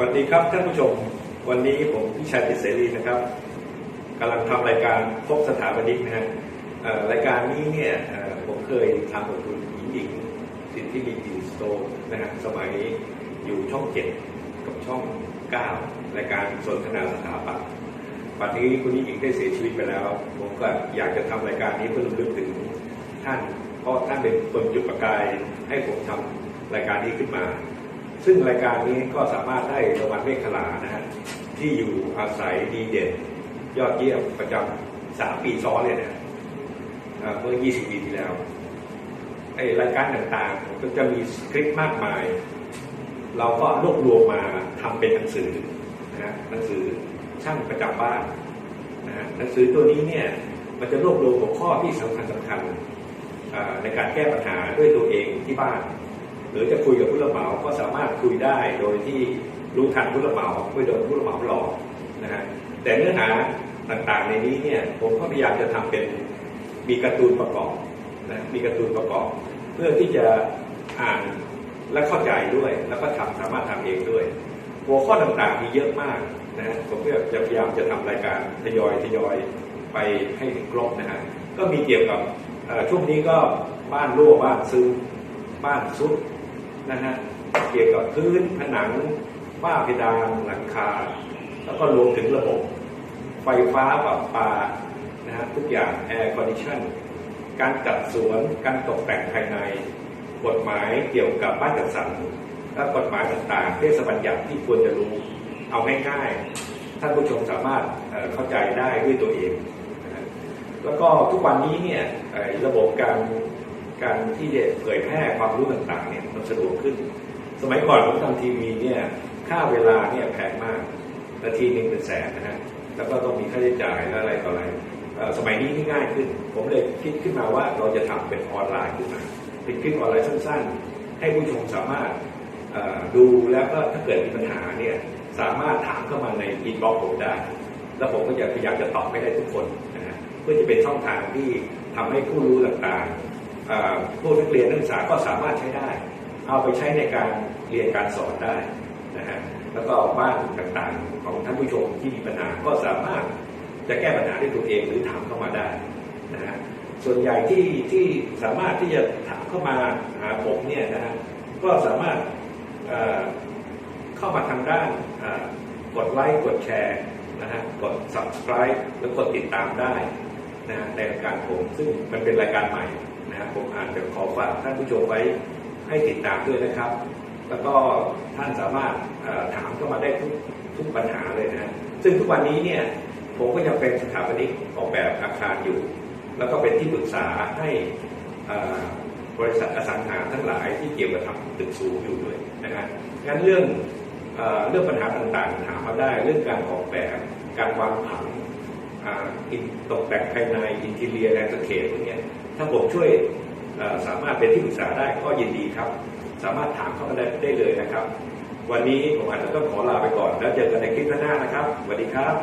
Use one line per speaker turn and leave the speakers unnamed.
วัสดีครับท่านผู้ชม วันนี้ผมพิชัยติเสรีนะครับกำลังทำรายการพบสถาปนิกนะฮะรายการนี้เนี่ยผมเคยทำกับคุณหญิงหญิงสิทธิมีจิสโตนะฮะสมัยอยู่ช่องเจ็ดกับช่องเก้ารายการสนทนาสถาปัตย์ปัจจุบันนี้คุณหญิงหญิงได้เสียชีวิตไปแล้ว ผมก็อยากจะทำรายการนี้เพื่อรำลึกถึงท่าน เพราะท่านเป็นคนจุดประกายให้ผมทำรายการนี้ขึ้นมา ซึ่งรายการนี้ก็สามารถได้รางวัลเมฆลานะฮะที่อยู่อาศัยดีเด่น ยอดเยี่ยมประจำสามปีซ้อนเลยนะเอ่อเมื่อ 20 ปีที่แล้วไอ้รายการต่างๆก็จะมีสคริปต์มากมาย เราก็รวบรวมมาทำเป็นหนังสือนะฮะหนังสือช่างประจำบ้านนะฮะหนังสือตัวนี้เนี่ยมันจะรวบรวมหัวข้อที่สำคัญสำคัญในการแก้ปัญหาด้วยตัวเองที่บ้าน หรือจะคุยกับผู้รับเหมาก็สามารถคุยได้โดยที่รู้ทันผู้รับเหมาไม่โดนผู้รับเหมาหลอกนะฮะแต่เนื้อหาต่างๆในนี้เนี่ยผมก็พยายามจะทำเป็นมีการ์ตูนประกอบนะมีการ์ตูนประกอบ เพื่อที่จะอ่านและเข้าใจด้วย แล้วก็ทำสามารถทำเองด้วย หัวข้อต่างๆมีเยอะมากนะฮะผมก็จะพยายามจะทำรายการทยอยทยอยไปให้ถึงครบนะฮะก็มีเกี่ยวกับช่วงนี้ก็บ้านรั่วบ้านซึมบ้านซุด นะฮะเกี่ยวกับพื้นผนังฝ้าเพดานหลังคา แล้วก็รวมถึงระบบ ไฟฟ้าประปานะฮะทุกอย่างแอร์คอนดิชันการจัดสวนการตกแต่งภายใน กฎหมายเกี่ยวกับบ้านจัดสรรและกฎหมายต่างๆเทศบัญญัติที่ควรจะรู้เอาง่ายๆท่านผู้ชมสามารถเข้าใจได้ด้วยตัวเอง แล้วก็ทุกวันนี้เนี่ยระบบการ การที่จะเผยแพร่ความรู้ต่างๆเนี่ยมันสะดวกขึ้น สมัยก่อนผมทำทีวีเนี่ยค่าเวลาเนี่ยแพงมากนาทีหนึ่งเป็นแสนนะฮะแล้วก็ต้องมีค่าใช้จ่ายและอะไรต่ออะไรสมัยนี้นี่ง่ายขึ้น ผมเลยคิดขึ้นมาว่าเราจะทำเป็นออนไลน์ขึ้นมาเป็นคลิปออนไลน์สั้น ๆ ให้ผู้ชมสามารถดูแล้วก็ถ้าเกิดมีปัญหาเนี่ยสามารถถามเข้ามาในอินบ็อกซ์ผมได้ แล้วผมก็จะพยายามจะตอบให้ได้ทุกคนนะฮะเพื่อจะเป็นช่องทางที่ทำให้ผู้รู้ต่าง ๆเอ่อผู้นักเรียนนักศึกษาก็สามารถใช้ได้ เอาไปใช้ในการเรียนการสอนได้นะฮะแล้วก็บ้านต่างๆของท่านผู้ชมที่มีปัญหาก็สามารถจะแก้ปัญหาด้วยตัวเองหรือถามเข้ามาได้นะฮะส่วนใหญ่ที่ที่สามารถที่จะถามเข้ามาหาผมเนี่ยนะฮะก็สามารถเข้ามาทางด้านกดไลค์กดแชร์นะฮะกด subscribe แล้วกดติดตามได้นะฮะในรายการผมซึ่งมันเป็นรายการใหม่ นะฮะผมอาจจะขอฝากท่านผู้ชมไว้ให้ติดตามด้วยนะครับ แล้วก็ท่านสามารถถามเข้ามาได้ทุกทุกปัญหาเลยนะซึ่งทุกวันนี้เนี่ยผมก็ยังเป็นสถาปนิกออกแบบอาคารอยู่ แล้วก็เป็นที่ปรึกษาให้บริษัทอสังหาทั้งหลายที่เกี่ยวกับทำตึกสูงอยู่ด้วยนะครับงั้นเรื่องเรื่องปัญหาต่างๆ ถามมาได้เรื่องการออกแบบการวางผังอ่าอิน ตกแต่งภายในอินทีเรียแลนด์สเคปอย่างเงี้ยถ้าผมช่วยสามารถเป็นที่ปรึกษาได้ก็ยินดีครับ สามารถถามเข้ามาได้ได้เลยนะครับ วันนี้ผมอาจจะต้องขอลาไปก่อน แล้วเจอกันในคลิปหน้านะครับสวัสดีครับ